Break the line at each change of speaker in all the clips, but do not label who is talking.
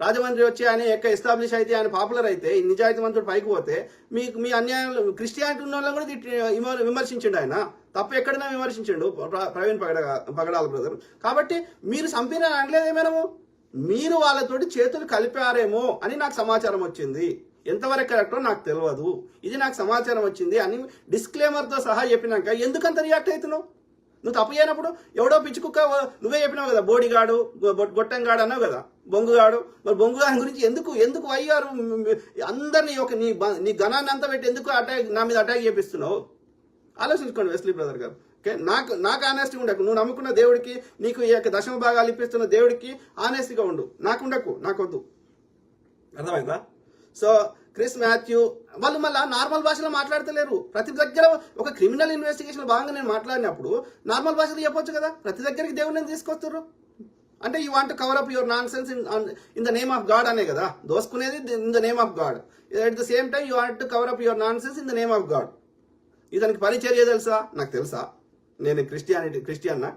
రాజమండ్రి వచ్చి ఆయన యొక్క ఎస్టాబ్లిష్ అయితే ఆయన పాపులర్ అయితే నిజాయితీ నిజాయితీవంతుడు పైకి పోతే మీకు మీ అన్యాయాలు క్రిస్టియానిటీ ఉన్న వాళ్ళని కూడా తిట్టి విమర్శించండు ఆయన. తప్పు ఎక్కడైనా విమర్శించండు ప్ర- ప్రవీణ్ పగడ పగడాల బ్రదర్. కాబట్టి మీరు చంపిన అనలేదేమేనము మీరు వాళ్ళతోటి చేతులు కలిపారేమో అని నాకు సమాచారం వచ్చింది. ఎంతవరకు కరెక్టో నాకు తెలియదు ఇది నాకు సమాచారం వచ్చింది. అని డిస్క్లేమర్తో సహా చెప్పినాక ఎందుకంత రియాక్ట్ అవుతున్నావు? నువ్వు తప్పు చేయనప్పుడు ఎవడో పిచ్చి కుక్క నువ్వే చెప్పినావు కదా బోడిగాడు గొట్టంగాడు అన్నావు కదా బొంగుగాడు. మరి బొంగుగాని గురించి ఎందుకు ఎందుకు అయ్యారు అందరినీ ఒక నీ నీ ఘనాన్ని అంతా పెట్టి ఎందుకు అటాక్ నా మీద అటాక్ చేపిస్తున్నావు? ఆలోచించుకోండి వెస్లీ బ్రదర్ గారు. ఓకే? నాకు నాకు ఆనెస్టీ ఉండకు. నువ్వు నమ్ముకున్న దేవుడికి నీకు ఈ యొక్క దశమ భాగాలు ఇప్పిస్తున్న దేవుడికి ఆనెస్టీగా ఉండు. నాకు ఉండకు నాకొద్దు అర్థమైందా? సో క్రిస్ మాథ్యూ వాళ్ళు మళ్ళీ నార్మల్ భాషలో మాట్లాడతలేరు. ప్రతి దగ్గర ఒక క్రిమినల్ ఇన్వెస్టిగేషన్ భాగంగా నేను మాట్లాడినప్పుడు నార్మల్ భాషలో చెప్పొచ్చు కదా? ప్రతి దగ్గరికి దేవుడిని తీసుకొస్తారు అంటే you want cover up your nonsense in in the name of God అనే కదా? దోసుకునేది in the name of God at the same time you want cover up your nonsense in the name of God ఇతనికి పరిచర్య తెలుసా? నాకు తెలుసా. నేను Christianity క్రిస్టియన్నా.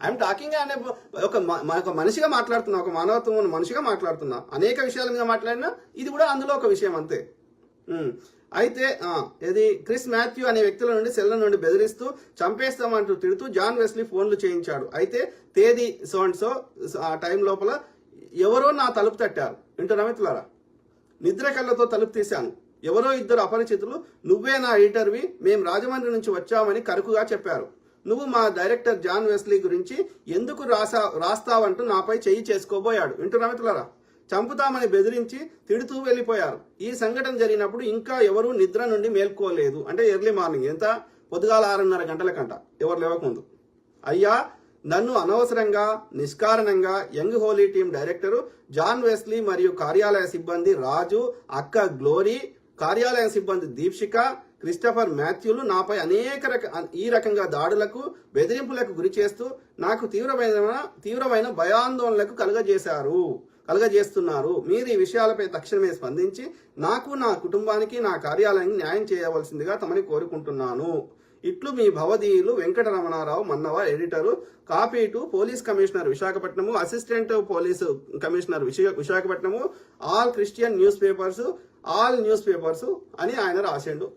I'm talking అనే ఒక మ- మ- ఒక మనిషిగా మాట్లాడుతున్నా ఒక మానవత్వం మనిషిగా మాట్లాడుతున్నా అనేక విషయాల మీద మాట్లాడినా ఇది కూడా అందులో ఒక విషయం అంతే. అయితే ఇది క్రిస్ మాథ్యూ అనే వ్యక్తుల నుండి సెల్ల నుండి బెదిరిస్తూ చంపేస్తామంటూ తిడుతూ జాన్ వెస్లీ ఫోన్లు చేయించాడు. అయితే తేదీ సో అండ్ సో ఆ టైం లోపల ఎవరో నా తలుపు తట్టారు. వింటున్నా మిత్రులారా? నిద్ర కళ్ళతో తలుపు తీశాను. ఎవరో ఇద్దరు అపరిచితులు నువ్వే నా ఎడిటర్వి మేము రాజమండ్రి నుంచి వచ్చామని కరుకుగా చెప్పారు. నువ్వు మా డైరెక్టర్ జాన్ వెస్లీ గురించి ఎందుకు రాసా రాస్తావంటూ నాపై చెయ్యి చేసుకోబోయాడు. వింటున్నా మిత్రులారా? చంపుతామని బెదిరించి తిడుతూ వెళ్ళిపోయారు. ఈ సంఘటన జరిగినప్పుడు ఇంకా ఎవరూ నిద్ర నుండి మేల్కోలేదు. అంటే ఎర్లీ మార్నింగ్ ఎంత? పొద్దుగాల ఆరున్నర గంటల కంట ఎవరు లేవకముందు. అయ్యా నన్ను అనవసరంగా నిష్కారణంగా young Holy team director John Wesley మరియు కార్యాలయ సిబ్బంది రాజు అక్క గ్లోరీ కార్యాలయ సిబ్బంది దీప్షిక క్రిస్టఫర్ మాథ్యూలు నాపై అనేక రక ఈ రకంగా దాడులకు బెదిరింపులకు గురి చేస్తూ నాకు తీవ్రమైన తీవ్రమైన భయాందోళనలకు కలుగజేశారు కలుగజేస్తున్నారు. మీరు ఈ విషయాలపై తక్షణమే స్పందించి నాకు నా కుటుంబానికి నా కార్యాలయానికి న్యాయం చేయవలసిందిగా తమని కోరుకుంటున్నాను. ఇట్లు మీ భవదీయులు Venkataramanarao Mannava editor copy to police commissioner Visakhapatnam assistant police commissioner విశా Visakhapatnam all Christian newspapers all newspapers అని ఆయన రాసిండు.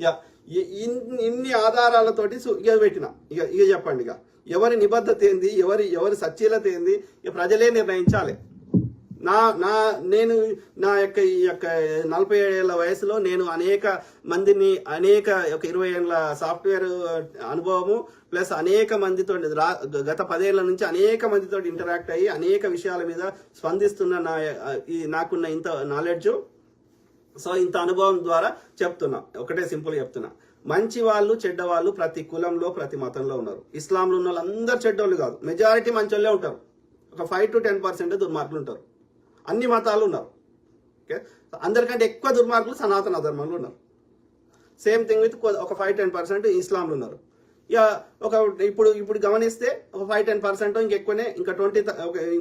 ఇక ఇన్- ఇన్ని ఆధారాలతోటి సు- ఇక పెట్టిన. ఇక ఇక చెప్పండి ఇక. ఎవరి నిబద్ధత ఏంది? ఎవరి ఎవరి సచ్చీలత ఏంది? ఇక ప్రజలే నిర్ణయించాలి. నా నా నేను నా యొక్క ఈ యొక్క నలభై ఏళ్ళ వయసులో నేను అనేక మందిని అనేక ఒక ఇరవై ఏళ్ళ సాఫ్ట్వేర్ అనుభవము ప్లస్ అనేక మందితో రా గత పదేళ్ళ నుంచి అనేక మందితో ఇంటరాక్ట్ అయ్యి అనేక విషయాల మీద స్పందిస్తున్న నా ఈ నాకున్న ఇంత నాలెడ్జ్. సో ఇంత అనుభవం ద్వారా చెప్తున్నా. ఒకటే సింపుల్ చెప్తున్నా. మంచి వాళ్ళు చెడ్డ వాళ్ళు ప్రతి కులంలో ప్రతి మతంలో ఉన్నారు. ఇస్లాంలో ఉన్న వాళ్ళందరూ చెడ్డోళ్ళు కాదు. మెజారిటీ మంచోళ్ళే ఉంటారు. ఒక ఫైవ్ టు టెన్ పర్సెంట్ దుర్మార్గులు ఉంటారు. అన్ని మతాలు ఉన్నారు. ఓకే? అందరికంటే ఎక్కువ దుర్మార్గులు సనాతన ధర్మంలో ఉన్నారు. సేమ్ థింగ్ విత్ ఒక ఫైవ్ టెన్ పర్సెంట్ ఇస్లాంలు ఉన్నారు. ఇక ఒక ఇప్పుడు ఇప్పుడు గమనిస్తే ఒక ఫైవ్ టెన్ పర్సెంట్ ఇంకెక్కువనే ఇంకా ట్వంటీ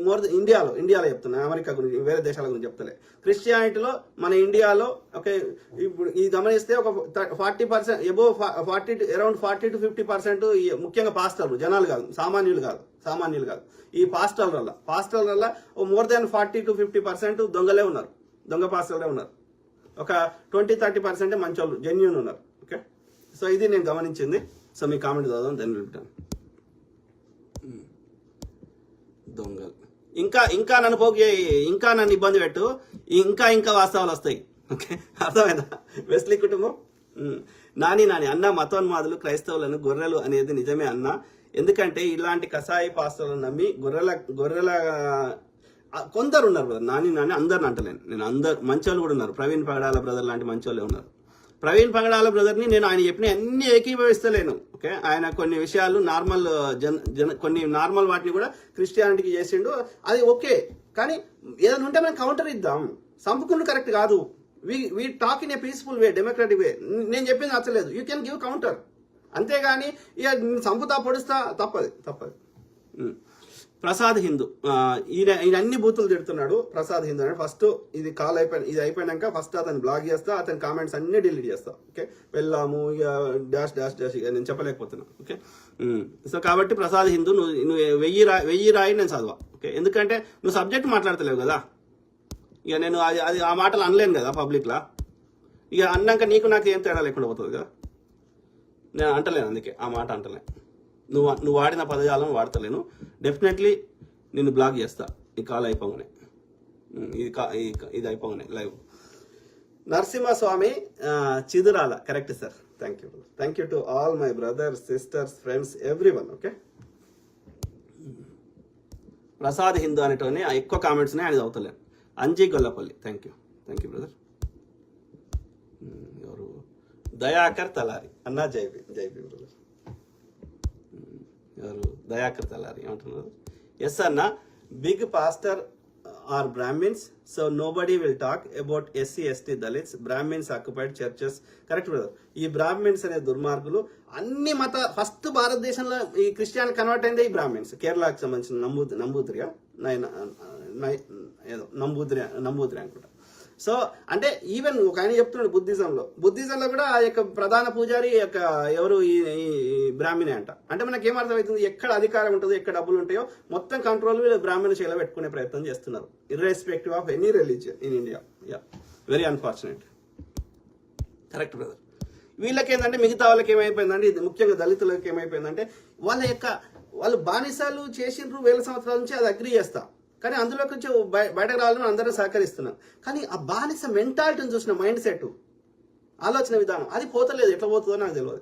మోర్ ఇండియాలో ఇండియాలో చెప్తున్నా అమెరికా గురించి వేరే దేశాల గురించి చెప్తలే. క్రిస్టియానిటీలో మన ఇండియాలో ఓకే ఇప్పుడు ఇది గమనిస్తే ఒక forty percent above forty around forty to fifty percent ముఖ్యంగా పాస్టర్లు జనాలు కాదు సామాన్యులు కాదు సామాన్యులు కాదు. ఈ పాస్టల్ వల్ల పాస్టల్ వల్ల more than forty to fifty percent దొంగలే ఉన్నారు దొంగ పాస్టర్లే ఉన్నారు. ఒక ట్వంటీ థర్టీ పర్సెంట్ మంచోళ్ళు జెన్యున్ ఉన్నారు ఓకే. సో ఇది నేను గమనించింది. సో మీ కామెంట్ చదవడం దాన్ని రిటర్న్ దొంగలు. ఇంకా ఇంకా నన్ను పోగి ఇంకా నన్ను ఇబ్బంది పెట్టు. ఇంకా ఇంకా వాస్తవాలు వస్తాయి. ఓకే అర్థమైందా? వెస్లీ కుటుంబం? ఉమ్. నాని నాని అన్న మతోన్మాదులు క్రైస్తవులను గొర్రెలు అనేది నిజమే అన్న. ఎందుకంటే ఇలాంటి కషాయి పాస్తలను నమ్మి గొర్రెల గొర్రెల కొందరు ఉన్నారు బ్రదర్ నాని నాని అందరిని అంటలేను. నేను అందరు మంచోళ్ళు కూడా ఉన్నారు. ప్రవీణ్ పగడాల బ్రదర్ లాంటి మంచోళ్ళే ఉన్నారు. ప్రవీణ్ పగడాల బ్రదర్ని నేను ఆయన చెప్పిన అన్ని ఏకీభవిస్తలేను ఓకే? ఆయన కొన్ని విషయాలు నార్మల్ జన జన కొన్ని నార్మల్ వాటిని కూడా క్రిస్టియానిటీకి చేసిండు. అది ఓకే కానీ ఏదైనా ఉంటే మనం కౌంటర్ ఇద్దాం. సంపుకున్న కరెక్ట్ కాదు. We we talk in a peaceful way democratic way నేను చెప్పింది నచ్చలేదు. యూ కెన్ గివ్ కౌంటర్ అంతేగాని ఇక సంపుతా పొడుస్తా తప్పది తప్పది. ప్రసాద్ హిందూ. ఈయన ఈయన అన్ని బూతులు తిడుతున్నాడు ప్రసాద్ హిందూ అని. ఫస్ట్ ఇది కాల్ అయిపోయి ఇది అయిపోయినాక ఫస్ట్ అతను బ్లాగ్ చేస్తా అతని కామెంట్స్ అన్ని డిలీట్ చేస్తా. ఓకే? వెళ్ళాము ఇక డాష్ డాష్ డాష్ ఇక నేను చెప్పలేకపోతున్నా. ఓకే? సో కాబట్టి ప్రసాద్ హిందూ నువ్వు నువ్వు వెయ్యి రా వెయ్యి రాయి నేను చదవా. ఓకే? ఎందుకంటే నువ్వు సబ్జెక్ట్ మాట్లాడతలేవు కదా. ఇక నేను అది అది ఆ మాటలు అనలేను కదా పబ్లిక్లా. ఇక అన్నాక నీకు నాకు ఏం తేడా లేకుండా పోతుంది కదా? నేను అంటలేను అందుకే ఆ మాట అంటలే నువ్వు నువ్వు వాడిన పదజాలం వాడతలేను. డెఫినెట్లీ నిన్ను బ్లాక్ చేస్తా. ఈ కాల్ అయిపోగానే. ఇది కా ఇది అయిపోగానే live Narasimhaswamy Chidurala. Correct sir thank you thank you to all my brothers sisters friends everyone okay Prasad Hindu అనేటోని ఎక్కువ కామెంట్స్నే ఆయన చదువుతలేను Anji Gollapalli. Thank you thank you brother ఎవరు? దయాకర్ తలారి. అన్నా జైబీ జైబీ బ్రదర్ ఎవరు దయాకర్ తలారి ఏమంటున్నారు? ఎస్ అన్న big pastor are Brahmins so nobody will talk about SC ST Dalits Brahmins occupied churches correct brother ఈ Brahmins అనే దుర్మార్గులు అన్ని మత ఫస్ట్ భారతదేశంలో ఈ క్రిస్టియన్ కన్వర్ట్ అయిందే ఈ బ్రాహ్మిన్స్. కేరళకు సంబంధించిన నంబూ నంబూద్రిగా నై- నై- ఏదో నంబూద్రి నంబూద్రి అనుకుంటా. సో అంటే ఈవెన్ ఒక ఆయన చెప్తున్నాడు బుద్ధిజంలో. బుద్ధిజంలో కూడా ఆ యొక్క ప్రధాన పూజారి యొక్క ఎవరు? ఈ బ్రాహ్మణే అంట. అంటే మనకి ఏమర్థమవుతుంది ఎక్కడ అధికారం ఉంటుందో ఎక్కడ డబ్బులు ఉంటాయో మొత్తం కంట్రోల్ వీళ్ళు బ్రాహ్మణ చేలో పెట్టుకునే ప్రయత్నం చేస్తున్నారు. Irrespective of any religion in India yeah very unfortunate correct brother వీళ్ళకి ఏంటంటే మిగతా వాళ్ళకి ఏమైపోయిందంటే ఇది ముఖ్యంగా దళితులకి ఏమైపోయిందంటే వాళ్ళ యొక్క వాళ్ళు బానిసాలు చేసిండ్రు వేల సంవత్సరాల నుంచి అది అగ్రి చేస్తా. కానీ అందులో కొంచెం బయ- బయటకు రావాలని అందరూ సహకరిస్తున్నాం. కానీ ఆ బానిస మెంటాలిటీని చూసిన మైండ్ సెట్ ఆలోచన విధానం అది పోతలేదు. ఎట్లా పోతుందో నాకు తెలియదు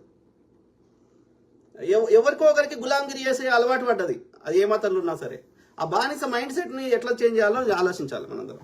ఎవ- ఎవరికో ఒకరికి గులాంగిరి చేసే అలవాటు పడ్డది. అది ఏ మాత్రంలో ఉన్నా సరే. ఆ బానిస మైండ్ సెట్ని ఎట్లా చేంజ్ చేయాలో ఆలోచించాలి మనందరం.